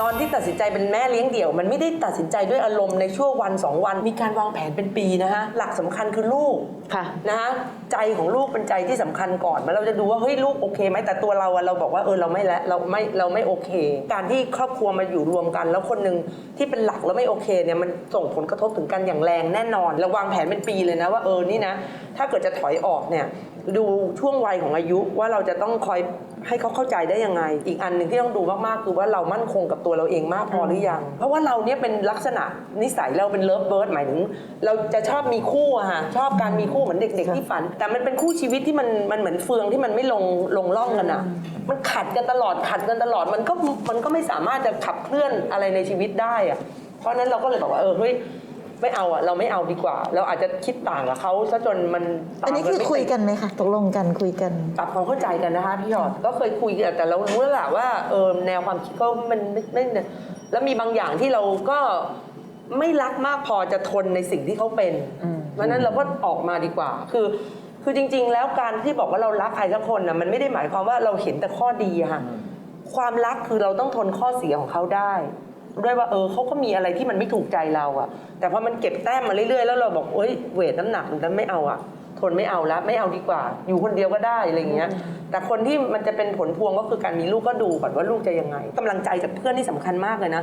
ตอนที่ตัดสินใจเป็นแม่เลี้ยงเดี่ยว มันไม่ได้ตัดสินใจด้วยอารมณ์ในช่วงวันสองวัน มีการวางแผนเป็นปีนะฮะหลักสำคัญคือลูกค่ะนะฮะใจของลูกเป็นใจที่สำคัญก่อนมาเราจะดูว่าเฮ้ยลูกโอเคไหมแต่ตัวเราอะเราบอกว่าเออเราไม่แล้วเราไม่เราไม่โอเค การที่ครอบครัวมาอยู่รวมกัน แล้วคนหนึ่งที่เป็นหลักแล้วไม่โอเคเนี่ยมันส่งผลกระทบถึงกันอย่างแรงแน่นอนเราวางแผนเป็นปีเลยนะว่าเออนี่นะ ถ้าเกิดจะถอยออกเนี่ยดูช่วงวัยของอายุว่าเราจะต้องคอยให้เขาเข้าใจได้ยังไง อีกอันหนึ่งที่ต้องดูมากๆคือว่าเรามั่นคงกับตัวเราเองมากพอหรือยัง เพราะว่าเราเนี่ยเป็นลักษณะนิสัยเราเป็นเลิฟเบิร์ดหมายถึง เราจะชอบมีคู่อะฮะชอบการมีคู่เหมือนเด็ก ๆ ที่ฝัน แต่มันเป็นคู่ชีวิตที่มันมันเหมือนเฟืองที่มันไม่ลงลงร่องกันอะมันขัดกันตลอดขัดกันตลอดมันก็มันก็ไม่สามารถจะขับเคลื่อนอะไรในชีวิตได้อะเพราะฉะนั้นเราก็เลยบอกว่าเออเฮ้ย ไม่เอาอะเราไม่เอาดีกว่า เราอาจจะคิดต่างกับเขาซะจนมันตามอันนี้คือไม่ติดคุยกันไหมคะตกลงกันคุยกัน ปรับความเข้าใจกันนะคะพี่หยอดก็เคยคุยกันแต่เรารู้แล้วแหละว่าเออแนวความคิดเขามันไม่ไม่ไม่แล้วมีบางอย่างที่เราก็ไม่รักมากพอจะทนในสิ่งที่เขาเป็นอืมเพราะฉะนั้นเราก็ออกมาดีกว่า คือ คือจริง ๆ แล้วการที่บอกว่าเรารักใครสักคนนะมันไม่ได้หมายความว่าเราเห็นแต่ข้อดีอะค่ะความรักคือเราต้องทนข้อเสียของเขาได้ ด้วยว่าเออเขาก็มีอะไรที่มันไม่ถูกใจเราอะแต่พอมันเก็บแต้มมาเรื่อยๆแล้วเราบอกเอ้ยเวทน้ำหนักมันไม่เอาอะทนไม่เอาแล้วไม่เอาดีกว่า อยู่คนเดียวก็ได้อะไรอย่างเงี้ย แต่คนที่มันจะเป็นผลพวงก็คือการมีลูกก็ดูก่อนว่าลูกจะยังไงกำลังใจจากเพื่อนที่สำคัญมากเลยนะ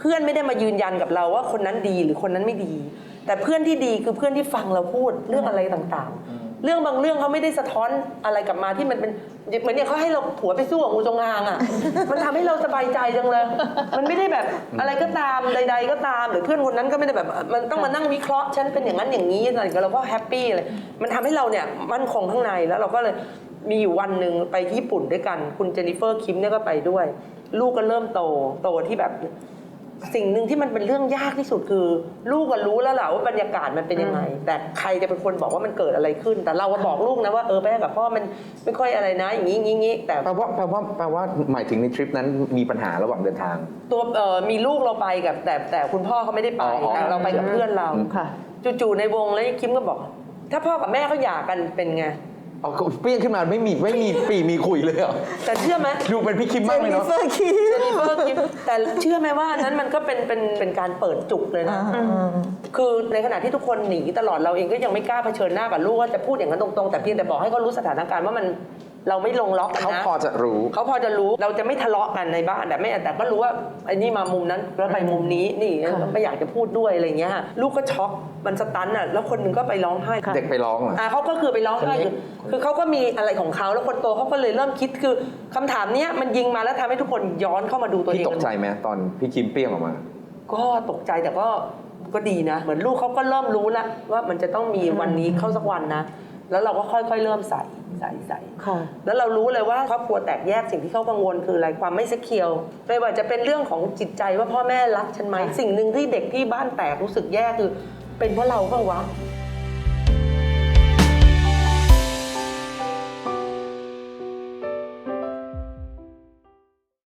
เพื่อนไม่ได้มายืนยันกับเราว่าคนนั้นดีหรือคนนั้นไม่ดี แต่เพื่อนที่ดีคือเพื่อนที่ฟังเราพูดเรื่องอะไรต่างๆ เรื่องบางเรื่องเขาไม่ได้สะท้อนอะไรกลับมาที่มันเป็นเหมือนอย่างเขาให้เราผัวไปสู้กับงูจงอางอะ มันทำให้เราสบายใจจังเลย มันไม่ได้แบบอะไรก็ตามใด ๆ ก็ตาม หรือเพื่อนคนนั้นก็ไม่ได้แบบ มันต้องมานั่งวิเคราะห์ฉันเป็นอย่างนั้นอย่างนี้อะไรก็เราก็แฮปปี้เลยมันทำให้เราเนี่ยมั่นคงข้างในแล้วเราก็เลยมีอยู่วันหนึ่งไปที่ญี่ปุ่นด้วยกัน คุณเจนนิเฟอร์คิมเนี่ยก็ไปด้วย ลูกก็เริ่มโตโตที่แบบ สิ่งหนึ่งที่มันเป็นเรื่องยากที่สุดคือ ลูกก็รู้แล้วแหละว่าบรรยากาศมันเป็นยังไง แต่ใครจะเป็นคนบอกว่ามันเกิดอะไรขึ้น แต่เราก็บอกลูกนะว่าเออแม่กับพ่อมันไม่ค่อยอะไรนะ อย่างนี้อย่างนี้อย่างนี้แต่แปลว่าแปลว่าแปลว่าหมายถึงในทริปนั้นมีปัญหาระหว่างเดินทาง ตัวเออมีลูกเราไปกับแต่แต่คุณพ่อเขาไม่ได้ไปอ๋อแต่เราไปกับเพื่อนเราอืมค่ะ จู่ๆในวงแล้วคิมก็บอก ถ้าพ่อกับแม่เขาหย่ากันเป็นไง เอาก็เปรี้ยงขึ้นมาไม่มีไม่มีปีมีคุยเลยเหรอแต่เชื่อไหมดูเป็นพี่คิมเจมากนเลยนิเนาะเฟอร์คิมเจนนิเฟอร์คิมแต่เชื่อไหมว่าอันนั้นมันก็เป็นเป็นเป็นการเปิดจุกเลยนะคือในขณะที่ทุกคนหนีตลอดเราเองก็ยังไม่กล้าเผชิญหน้ากับลูกว่าจะพูดอย่างนั้นตรงๆแต่เพียงแต่บอกให้เขารู้สถานการณ์ว่ามัน เราไม่ลงล็อกกันเขานะพอจะรู้ เขาพอจะรู้เราจะไม่ทะเลาะกันในบ้านแต่ไม่แต่ก็รู้ว่าไอ้นี่มามุมนั้นแล้วไปมุมนี้นี่ค่ะ ไม่อยากจะพูดด้วยอะไรเงี้ยลูกก็ช็อกมันสตันอะแล้วคนหนึ่งก็ไปร้องไห้ค่ะเด็กไปร้องเหรอ อะเขาก็คือไปร้องไห้คนนี้คือคือเขาก็มีอะไรของเขาแล้วคนโตเขาก็เลยเริ่มคิดคือคำถามเนี้ยมันยิงมาแล้วทำให้ทุกคนย้อนเข้ามาดูตัวเอพี่งตกใจไหมตอนพี่คิมเปรี้ยงออกมา ก็ตกใจแต่ก็ก็ดีนะ เหมือนลูกเขาก็เริ่มรู้แล้วว่ามันจะต้องมีวันนี้เข้าสักวันนะ แล้วเราก็ค่อยๆ เริ่มใส่ใส่ใส่ค่ะ แล้วเรารู้เลยว่าครอบครัวแตกแยกสิ่งที่เขากังวลคืออะไรความไม่เซ็กเคียวไม่ว่าจะเป็นเรื่องของจิตใจว่าพ่อแม่รักฉันไหมค่ะสิ่งหนึ่งที่เด็กที่บ้านแตกรู้สึกแย่คือ เป็นเพราะเราเปล่าวะ